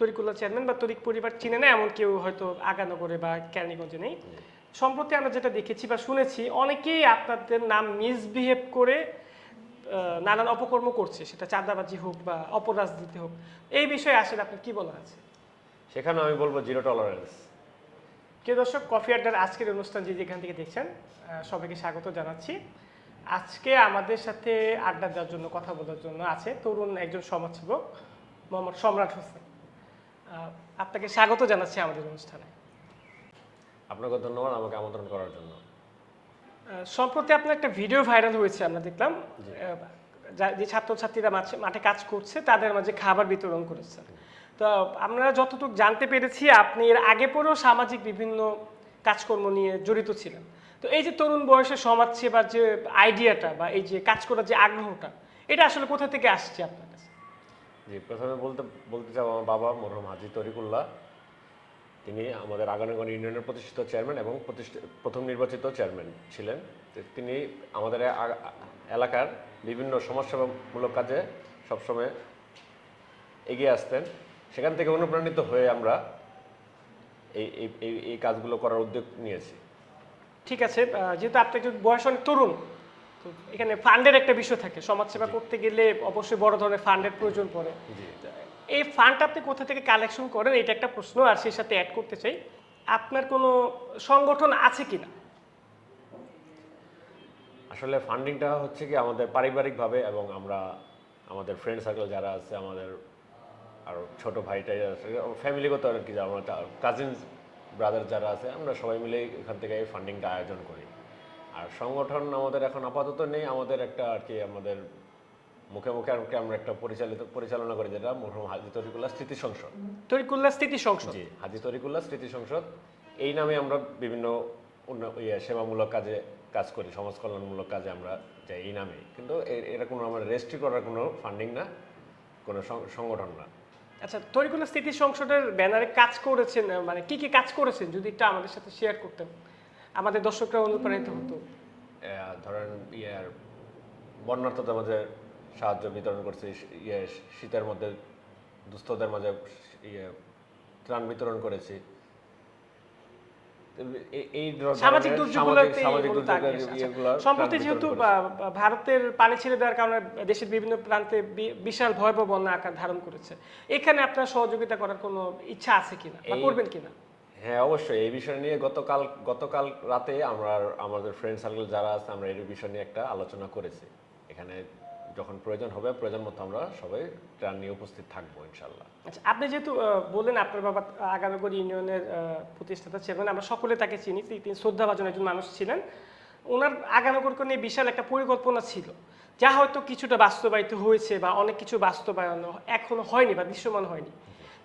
তরিকুল্লা chairman বা তরিক পরিবার চিনে না এমন কেউ হয়তো আগানগরে বা কেরানীগঞ্জে নেই। সম্প্রতি আমরা যেটা দেখেছি বা শুনেছি অনেকেই আপনাদের নাম মিসবিহেভ করে নানান অপকর্ম করছে সেটা চাঁদাবাজি হোক বা অপরাজনীতি হোক। এই বিষয়ে আসলে আপনার কি বলা আছে? সেখানে আমি বলব জিরো টলারেন্স কে দর্শক কফি আড্ডার আজকের অনুষ্ঠান যে যেখান থেকে দেখছেন সবাইকে স্বাগত জানাচ্ছি। আজকে আমাদের সাথে আড্ডা দেওয়ার জন্য কথা বলার জন্য আছে তরুণ একজন সমাজসেবক মোহাম্মদ সম্রাট হোসেন। আপনাকে স্বাগত জানাচ্ছি আমাদের অনুষ্ঠানে। আপনাকে ধন্যবাদ আমাকে আমন্ত্রণ করার জন্য। সম্প্রতি আপনার একটা ভিডিও ভাইরাল হয়েছে আমরা দেখলাম। যে ছাত্রছাত্রীরা মাঠে মাঠে কাজ করছে তাদের মাঝে খাবার বিতরণ করেছেন। তো আমরা যতটুকু জানতে পেরেছি আপনি এর আগে পরেও সামাজিক বিভিন্ন কাজকর্ম নিয়ে জড়িত ছিলেন। তো এই যে তরুণ বয়সে সমাজ সেবার যে আইডিয়াটা বা এই যে কাজ করার যে আগ্রহটা এটা আসলে কোথা থেকে আসছে আপনার? জি প্রথমে বলতে বলতে চাও আমার বাবা মরহুম হাজি তরিকুল্লাহ। তিনি আমাদের আগানগঞ্জ ইউনিয়নের প্রতিষ্ঠিত চেয়ারম্যান এবং প্রথম নির্বাচিত চেয়ারম্যান ছিলেন। তিনি আমাদের এলাকার বিভিন্ন সমাজসেবামূলক কাজে সবসময় এগিয়ে আসতেন। সেখান থেকে অনুপ্রাণিত হয়ে আমরা এই, এই- কাজগুলো করার উদ্যোগ নিয়েছি। ঠিক আছে যেহেতু আপনি একটু বয়স অনেক তরুণ তো এখানে ফান্ডের একটা বিষয় থাকে সমাজসেবা করতে গেলে অবশ্যই বড় ধরনের ফান্ডের প্রয়োজন পড়ে। এই ফান্ড আপনি কোথা থেকে কালেকশন করেন? এটা একটা প্রশ্ন আর সেই সাথে অ্যাড করতে চাই। আপনার কোনো সংগঠন আছে কি না আসলে ফান্ডিংটা হচ্ছে কি আমাদের পারিবারিকভাবে এবং আমরা আমাদের ফ্রেন্ড সার্কেল যারা আছে আমাদের আর ছোট ভাইটাই আছে ফ্যামিলিগত আর কি আমরা কাজিন ব্রাদার যারা আছে আমরা সবাই মিলে এখান থেকে এই ফান্ডিংটা আয়োজন করি। আর সংগঠন আমাদের এখন আপাতত নেই আমাদের একটা আর কি আমাদের মুখে মুখে আর কি আমরা একটা পরিচালিত পরিচালনা করি যেটা মরহুম হাজি তরিকুল্লাহ স্মৃতি সংসদ। তরিকুল্লা স্থিতি সংসদ? জি হাজি তরিকুল্লাহ স্মৃতি সংসদ। এই নামে আমরা বিভিন্ন ইয়ে সেবামূলক কাজে কাজ করি সমাজ কল্যাণমূলক কাজে আমরা যাই এই নামে। কিন্তু এটা কোনো আমরা রেজিস্ট্রি করার কোনো ফান্ডিং না কোনো সংগঠন না। আচ্ছা তরিকুল্লা স্থিতি সংসদের ব্যানারে কাজ করেছেন মানে কি কি কাজ করেছেন যদি একটু আমাদের সাথে শেয়ার করতেন। আমাদের দর্শকরা অনুপ্রাণিত হতো। ধরেন ইয়ার বন্যার্থদের মাঝে সাহায্য বিতরণ করছি ইয়ে শীতের মধ্যে দুস্থদের মাঝে ইয়ে ত্রাণ বিতরণ করেছি। এই- সামাজিক আচ্ছা, সম্প্রতি যেহেতু ভারতের পানি ছেড়ে দেওয়ার কারণে দেশের বিভিন্ন প্রান্তে বিশাল ভয়াবহ বন্যা আকার ধারণ করেছে। এখানে আপনার সহযোগিতা করার কোনো ইচ্ছা আছে কিনা? বা করবেন কিনা? হ্যাঁ অবশ্যই। এই বিষয় নিয়ে গতকাল গতকাল রাতে আমরা, আমাদের ফ্রেন্ড সার্কেল যারা আছে, আমরা এই বিষয় নিয়ে একটা আলোচনা করেছি। এখানে যখন প্রয়োজন হবে, প্রয়োজন মতো আমরা সবাই ত্রাণ নিয়ে উপস্থিত থাকব ইনশাল্লাহ আচ্ছা আপনি যেহেতু বললেন আপনার বাবা আগামীগড় ইউনিয়নের প্রতিষ্ঠাতা চেয়ারম্যান, আমরা সকলে তাকে চিনি, তিনি- শ্রদ্ধাভাজন একজন মানুষ ছিলেন। ওনার আগামীগড়কে নিয়ে বিশাল একটা পরিকল্পনা ছিল। যা হয়তো কিছুটা বাস্তবায়িত হয়েছে বা অনেক কিছু বাস্তবায়ন এখনও হয়নি বা দৃশ্যমান হয়নি।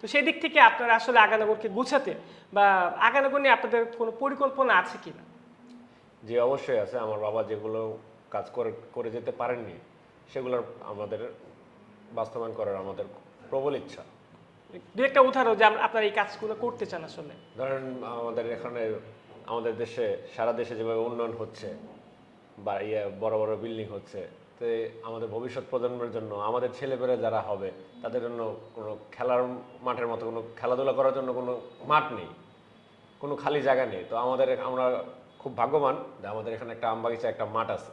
তো সেই দিক থেকে আপনারা আসলে আগানগরকে গুছাতে বা আগানগর নিয়ে আপনাদের কোনো পরিকল্পনা আছে কি না যে অবশ্যই আছে। আমার বাবা যেগুলো কাজ করে করে যেতে পারেননি সেগুলোর আমাদের বাস্তবায়ন করার আমাদের প্রবল ইচ্ছা। দু একটা উদাহরণ যে আমরা- আপনারা এই কাজগুলো করতে চান আসলে। ধরেন আমাদের এখানে আমাদের দেশে সারা দেশে যেভাবে উন্নয়ন হচ্ছে বা ইয়ে বড় বড় বিল্ডিং হচ্ছে তো আমাদের ভবিষ্যৎ প্রজন্মের জন্য, আমাদের ছেলেপেলে যারা হবে, তাদের জন্য কোনো খেলার মাঠের মতো, কোনো খেলাধুলা করার জন্য কোনো মাঠ নেই, কোনো খালি জায়গা নেই। তো আমাদের আমরা খুব ভাগ্যবান যে আমাদের এখানে একটা আমবাগিচা একটা মাঠ আছে।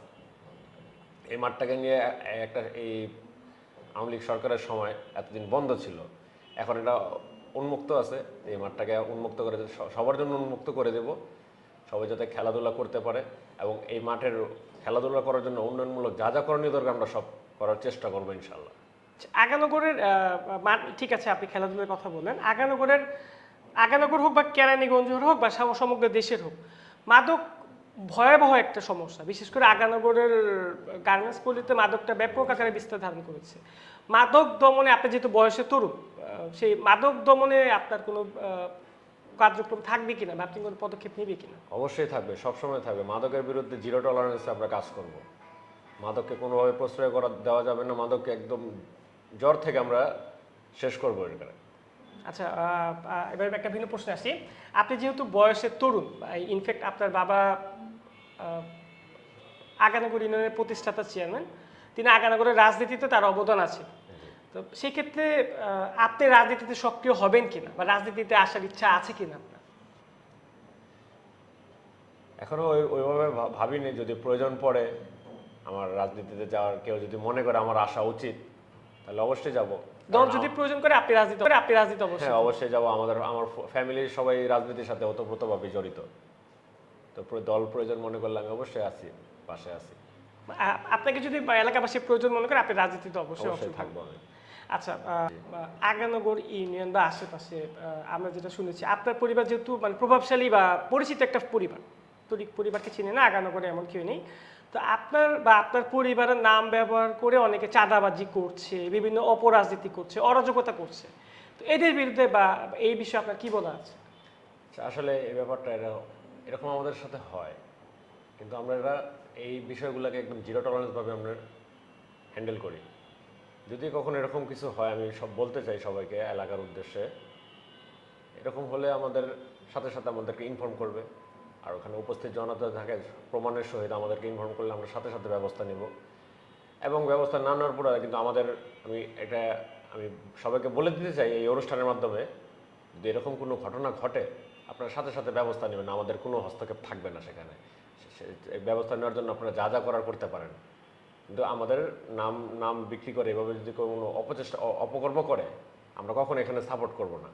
এই মাঠটাকে নিয়ে একটা এই আওয়ামী লীগ সরকারের সময় এতদিন বন্ধ ছিল। এখন এটা উন্মুক্ত আছে। এই মাঠটাকে উন্মুক্ত করে সবার জন্য উন্মুক্ত করে দেব। সবাই যাতে খেলাধুলা করতে পারে এবং এই মাঠের খেলাধুলা করার জন্য উন্নয়নমূলক যা যা করণীয় দরকার আমরা সব করার চেষ্টা করব ইনশাল্লাহ আগানগরের আহ, মা- ঠিক আছে আপনি খেলাধুলার কথা বললেন আগানগরের আগানগর হোক বা কেরানীগঞ্জ হোক বা সম- সমগ্র দেশের হোক মাদক ভয়াবহ একটা সমস্যা। বিশেষ করে আগানগরের গার্মেন্টস পল্লীতে মাদকটা ব্যাপক আকারে বিস্তার ধারণ করেছে। মাদক দমনে আপনি যেহেতু বয়সে তরুণ সেই মাদক দমনে আপনার কোনো কার্যক্রম থাকবে কিনা বা আপনি কোনো পদক্ষেপ নেবে কিনা? অবশ্যই থাকবে সবসময় থাকবে। মাদকের বিরুদ্ধে জিরো টলারেন্সে আমরা কাজ করব। মাদককে কোনোভাবে প্রশ্রয় করা দেওয়া যাবে না মাদককে একদম জ্বর থেকে আমরা শেষ করব এখানে আচ্ছা এবার একটা ভিন্ন প্রশ্ন আসি। আপনি যেহেতু বয়সের তরুণ ইনফ্যাক্ট আপনার বাবা আগানগর ইউনিয়নের প্রতিষ্ঠাতা চেয়ারম্যান তিনি আগানগরের রাজনীতিতে তার অবদান আছে। তো সেক্ষেত্রে আপনি রাজনীতিতে সক্রিয় হবেন কিনা? বা রাজনীতিতে আসার ইচ্ছা আছে কিনা আপনার? এখনও ওই ওইভাবে ভাবিনি। যদি প্রয়োজন পড়ে আমার রাজনীতিতে যাওয়ার কেউ যদি মনে করে আমার আসা উচিত তাহলে অবশ্যই যাব। দল যদি প্রয়োজন করে আপনি রাজনীতি করে আপনি রাজনীতি অবশ্যই হ্যাঁ অবশ্যই যাব। আমাদের আমার ফ্যামিলির সবাই রাজনীতির সাথে ওতপ্রোতভাবে জড়িত। তো প্র- দল প্রয়োজন মনে করলে আমি অবশ্যই আছি পাশে আছি। আপনাকে যদি বা এলাকাবাসীর প্রয়োজন মনে করে আপনি রাজনীতিতে অবশ্যই অবশ্যই থাকব আমি। আচ্ছা আগানগর ইউনিয়ন বা আশেপাশে আমরা যেটা শুনেছি আপনার পরিবার যেহেতু মানে প্রভাবশালী বা পরিচিত একটা পরিবার তরি পরিবারকে চিনে না আগানগরে এমন কেউ নেই। তো আপনার বা আপনার পরিবারের নাম ব্যবহার করে অনেকে চাঁদাবাজি করছে বিভিন্ন অপরাজনীতি করছে অরাজকতা করছে। তো এদের বিরুদ্ধে বা এই বিষয়ে আপনার কি বলা আছে? আচ্ছা, আসলে এই ব্যাপারটা এরা এরকম আমাদের সাথে হয়। কিন্তু আমরা এরা এই বিষয়গুলোকে একদম জিরো টলারেন্সভাবে আমরা হ্যান্ডেল করি। যদি কখনো এরকম কিছু হয়, আমি সব বলতে চাই সবাইকে এলাকার উদ্দেশ্যে। এরকম হলে আমাদের সাথে সাথে আমাদেরকে ইনফর্ম করবে। আর ওখানে উপস্থিত জনতা থাকে, প্রমাণের সহিত আমাদেরকে ইনফর্ম করলে আমরা সাথে সাথে ব্যবস্থা নেব। এবং ব্যবস্থা না নেওয়ার পরে কিন্তু আমাদের, আমি এটা, আমি সবাইকে বলে দিতে চাই এই অনুষ্ঠানের মাধ্যমে, যদি এরকম কোনো ঘটনা ঘটে, আপনারা সাথে সাথে ব্যবস্থা নেবেন। আমাদের কোনো হস্তক্ষেপ থাকবে না সেখানে। ব্যবস্থা নেওয়ার জন্য আপনারা যা যা করার করতে পারেন। কিন্তু আমাদের নাম নাম বিক্রি করে এভাবে যদি কোনো অপচেষ্টা অপকর্ম করে, আমরা কখনো এখানে সাপোর্ট করব না।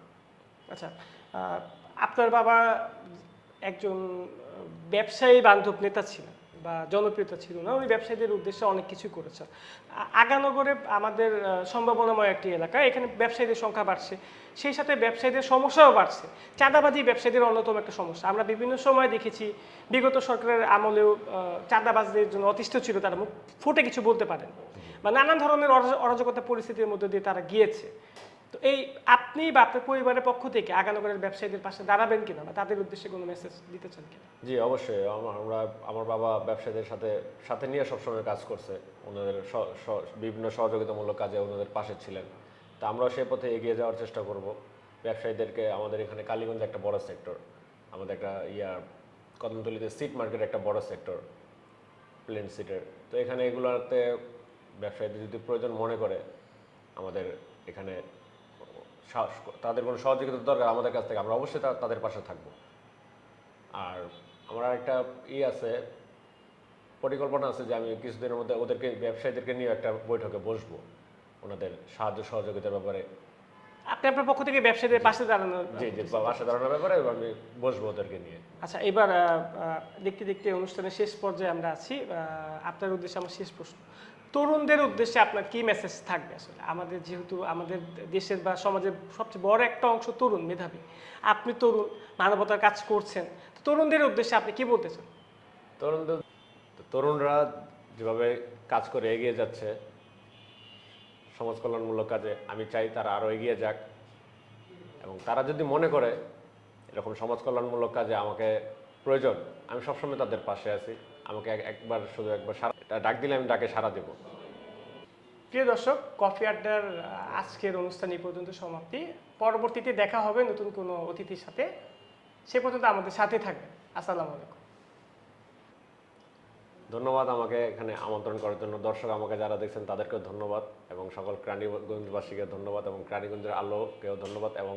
আচ্ছা আপনার বাবা একজন ব্যবসায়ী বান্ধব নেতা ছিলেন। বা জনপ্রিয়তা ছিল না, উনি ব্যবসায়ীদের উদ্দেশ্যে অনেক কিছু করেছেন। আগানগরে আমাদের সম্ভাবনাময় একটি এলাকা, এখানে ব্যবসায়ীদের সংখ্যা বাড়ছে, সেই সাথে ব্যবসায়ীদের সমস্যাও বাড়ছে। চাঁদাবাজি ব্যবসায়ীদের অন্যতম একটা সমস্যা। আমরা বিভিন্ন সময় দেখেছি, বিগত সরকারের আমলেও চাঁদাবাজদের জন্য অতিষ্ঠ ছিল তারা, মুখ ফুটে কিছু বলতে পারেন বা নানান ধরনের অরাজ- অরাজকতা পরিস্থিতির মধ্যে দিয়ে তারা গিয়েছে। তো এই আপনি বা আপনার পরিবারের পক্ষ থেকে আগানগরের ব্যবসায়ীদের পাশে দাঁড়াবেন কিনা বা তাদের উদ্দেশ্যে কোনো মেসেজ দিতে চান কিনা? জি, অবশ্যই। আমার, আমরা, আমার বাবা ব্যবসায়ীদের সাথে সাথে নিয়ে সবসময় কাজ করছে। ওনাদের স- স- বিভিন্ন সহযোগিতামূলক কাজে ওনাদের পাশে ছিলেন। তা আমরাও সেই পথে এগিয়ে যাওয়ার চেষ্টা করব। ব্যবসায়ীদেরকে, আমাদের এখানে কালীগঞ্জে একটা বড় সেক্টর আমাদের একটা ইয়া, কদমতলিতে সিট মার্কেট একটা বড় সেক্টর প্লেন সিটের তো এখানে এগুলোতে ব্যবসায়ীদের যদি প্রয়োজন মনে করে, আমাদের এখানে সা- তাদের কোনো সহযোগিতার দরকার আমাদের কাছ থেকে আমরা অবশ্যই তাদের পাশে থাকব। আর আমার একটা ই আছে পরিকল্পনা আছে যে আমি কিছুদিনের মধ্যে ওদেরকে ব্যবসায়ীদেরকে নিয়ে একটা বৈঠকে বসবো ওনাদের সাহায্য সহযোগিতার ব্যাপারে। আপনি আপনার পক্ষ থেকে ব্যবসায়ীদের পাশে দাঁড়ানোর জি জি বাসা দাঁড়ানোর ব্যাপারে আমি বসবো ওদেরকে নিয়ে। আচ্ছা এবার দেখতে দেখতে অনুষ্ঠানের শেষ পর্যায়ে আমরা আছি। আপনার উদ্দেশ্যে আমার শেষ প্রশ্ন। তরুণদের উদ্দেশ্যে আপনার কি মেসেজ থাকবে আসলে? আমাদের যেহেতু আমাদের দেশের বা সমাজের সবচেয়ে বড় একটা অংশ তরুণ, মেধাবী। আপনি তরুণ, মানবতার কাজ করছেন। তরুণদের উদ্দেশ্যে আপনি কি বলতে চান? তরুণদের তরুণরা যেভাবে কাজ করে এগিয়ে যাচ্ছে, সমাজ কল্যাণমূলক কাজে, আমি চাই তারা আরও এগিয়ে যাক। এবং তারা যদি মনে করে এরকম সমাজ কল্যাণমূলক কাজে আমাকে প্রয়োজন, আমি সবসময় তাদের পাশে আছি। আমাকে এক- একবার শুধু একবার সারা ডাক দিলে আমি ডাকে সারা দেবো। প্রিয় দর্শক কফি আড্ডার আজকের অনুষ্ঠান এই পর্যন্ত সমাপ্তি। পরবর্তীতে দেখা হবে নতুন কোনো অতিথির সাথে। সে পর্যন্ত আমাদের সাথে থাকবেন। আসসালামু আলাইকুম। ধন্যবাদ আমাকে এখানে আমন্ত্রণ করার জন্য। দর্শক আমাকে যারা দেখছেন তাদেরকেও ধন্যবাদ এবং সকল ক্রাণীগঞ্জবাসীকে ধন্যবাদ এবং ক্রাণীগঞ্জের আলোকেও ধন্যবাদ এবং